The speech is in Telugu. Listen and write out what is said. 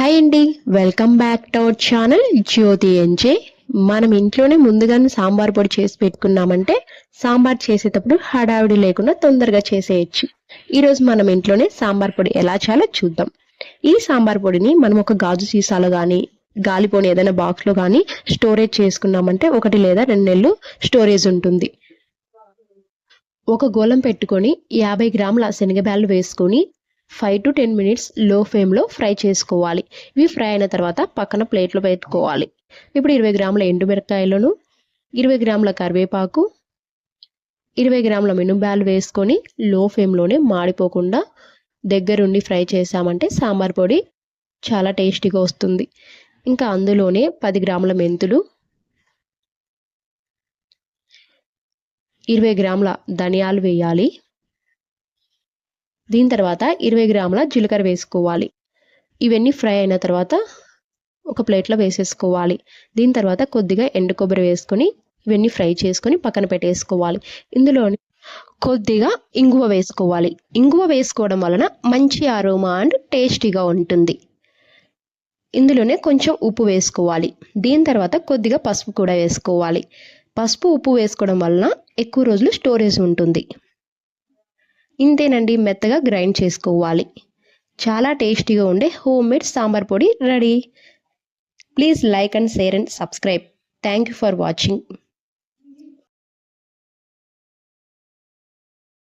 హాయ్ అండి. Welcome back to our channel Jyothi M J మనం ఇంట్లోనే ముందుగానే సాంబార్ పొడి చేసి పెట్టుకున్నామంటే సాంబార్ చేసేటప్పుడు హడావిడి లేకుండా తొందరగా చేసేయచ్చు. ఈరోజు మనం ఇంట్లోనే సాంబార్ పొడి ఎలా చేయాలో చూద్దాం. ఈ సాంబార్ పొడిని మనం ఒక గాజు సీసాలో కానీ గాలిపోని ఏదైనా బాక్స్లో కానీ స్టోరేజ్ చేసుకున్నామంటే ఒకటి లేదా రెండు నెలలు స్టోరేజ్ ఉంటుంది. ఒక గోళం పెట్టుకొని యాభై గ్రాముల శనగబ్యాళ్ళు వేసుకొని ఫైవ్ టు టెన్ మినిట్స్లో ఫ్లేమ్లో ఫ్రై చేసుకోవాలి. ఇవి ఫ్రై అయిన తర్వాత పక్కన ప్లేట్లో పెట్టుకోవాలి. ఇప్పుడు ఇరవై గ్రాముల ఎండుమిరకాయలను ఇరవై గ్రాముల కరివేపాకు ఇరవై గ్రాముల మినుబ్యాలు వేసుకొని లో ఫ్లేమ్లోనే మాడిపోకుండా దగ్గరుండి ఫ్రై చేసామంటే సాంబార్ పొడి చాలా టేస్టీగా వస్తుంది. ఇంకా అందులోనే పది గ్రాముల మెంతులు ఇరవై గ్రాముల ధనియాలు వేయాలి. దీని తర్వాత ఇరవై గ్రాముల జీలకర్ర వేసుకోవాలి. ఇవన్నీ ఫ్రై అయిన తర్వాత ఒక ప్లేట్లో వేసేసుకోవాలి. దీని తర్వాత కొద్దిగా ఎండు కొబ్బరి వేసుకొని ఇవన్నీ ఫ్రై చేసుకొని పక్కన పెట్టేసుకోవాలి. ఇందులో కొద్దిగా ఇంగువ వేసుకోవాలి. ఇంగువ వేసుకోవడం వలన మంచి అరోమా అండ్ టేస్టీగా ఉంటుంది. ఇందులోనే కొంచెం ఉప్పు వేసుకోవాలి. దీని తర్వాత కొద్దిగా పసుపు కూడా వేసుకోవాలి. పసుపు ఉప్పు వేసుకోవడం వలన ఎక్కువ రోజులు స్టోరేజ్ ఉంటుంది. ఇంతేనండి మెత్తగా గ్రైండ్ చేసుకోవాలి. చాలా టేస్టీగా ఉండే హోమ్ మేడ్ సాంబార్ పొడి ready. Please like and share and subscribe. Thank you for watching.